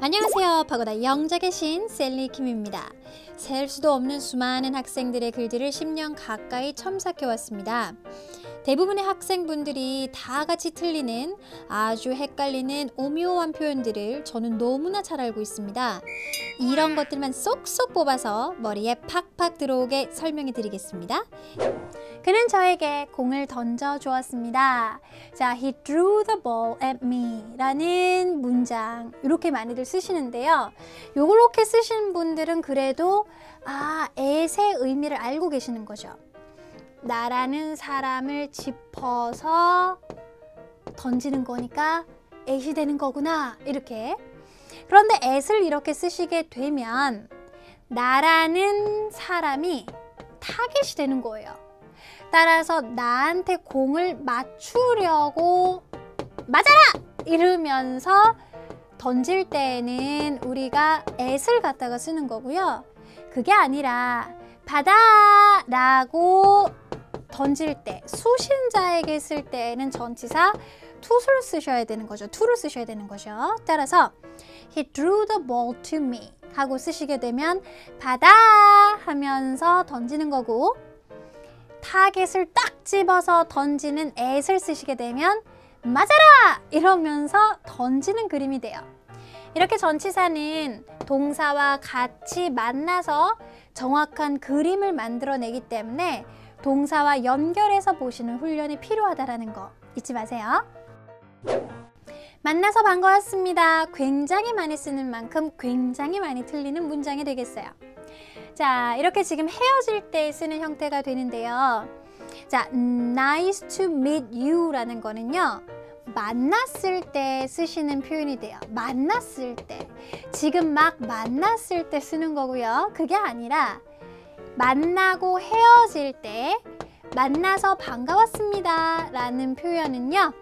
안녕하세요. 파고다 영작의 신 셀리 킴입니다. 셀 수도 없는 수많은 학생들의 글들을 10년 가까이 첨삭해 왔습니다. 대부분의 학생분들이 다 같이 틀리는 아주 헷갈리는 오묘한 표현들을 저는 너무나 잘 알고 있습니다. 이런 것들만 쏙쏙 뽑아서 머리에 팍팍 들어오게 설명해 드리겠습니다. 그는 저에게 공을 던져 주었습니다. 자, he threw the ball at me 라는 문장 이렇게 많이들 쓰시는데요. 요렇게 쓰시는 분들은 그래도 아, 애의 의미를 알고 계시는 거죠. 나라는 사람을 짚어서 던지는 거니까 애시 되는 거구나 이렇게 그런데 애을 이렇게 쓰시게 되면 나라는 사람이 타겟이 되는 거예요 따라서 나한테 공을 맞추려고 맞아라! 이러면서 던질 때는 우리가 애을 갖다가 쓰는 거고요 그게 아니라 받아! 라고 던질 때 수신자에게 쓸 때는 전치사 to를 쓰셔야 되는 거죠. to를 쓰셔야 되는 거죠. 따라서 he threw the ball to me 하고 쓰시게 되면 받아 하면서 던지는 거고 타겟을 딱 집어서 던지는 at을 쓰시게 되면 맞아라 이러면서 던지는 그림이 돼요. 이렇게 전치사는 동사와 같이 만나서 정확한 그림을 만들어내기 때문에 동사와 연결해서 보시는 훈련이 필요하다는 거 잊지 마세요. 만나서 반가웠습니다. 굉장히 많이 쓰는 만큼 굉장히 많이 틀리는 문장이 되겠어요. 자, 이렇게 지금 헤어질 때 쓰는 형태가 되는데요. 자, nice to meet you 라는 거는요. 만났을 때 쓰시는 표현이 돼요. 만났을 때. 지금 막 만났을 때 쓰는 거고요. 그게 아니라 만나고 헤어질 때 만나서 반가웠습니다 라는 표현은요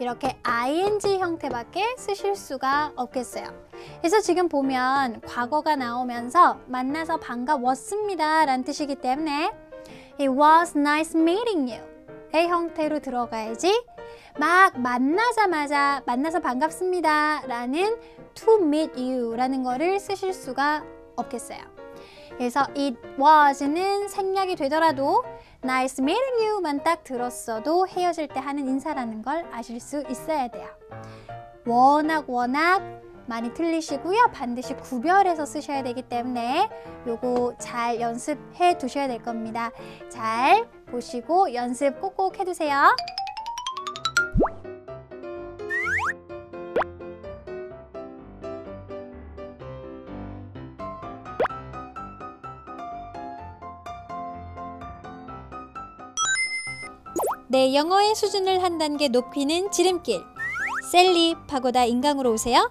이렇게 ing 형태밖에 쓰실 수가 없겠어요 그래서 지금 보면 과거가 나오면서 만나서 반가웠습니다 라는 뜻이기 때문에 It was nice meeting you 의 형태로 들어가야지 막 만나자마자 만나서 반갑습니다 라는 to meet you 라는 거를 쓰실 수가 없겠어요 그래서 it was는 생략이 되더라도 nice meeting you만 딱 들었어도 헤어질 때 하는 인사라는 걸 아실 수 있어야 돼요. 워낙 워낙 많이 틀리시고요. 반드시 구별해서 쓰셔야 되기 때문에 요거 잘 연습해 두셔야 될 겁니다. 잘 보시고 연습 꼭꼭 해두세요. 내 영어의 수준을 한 단계 높이는 지름길 셀리 파고다 인강으로 오세요.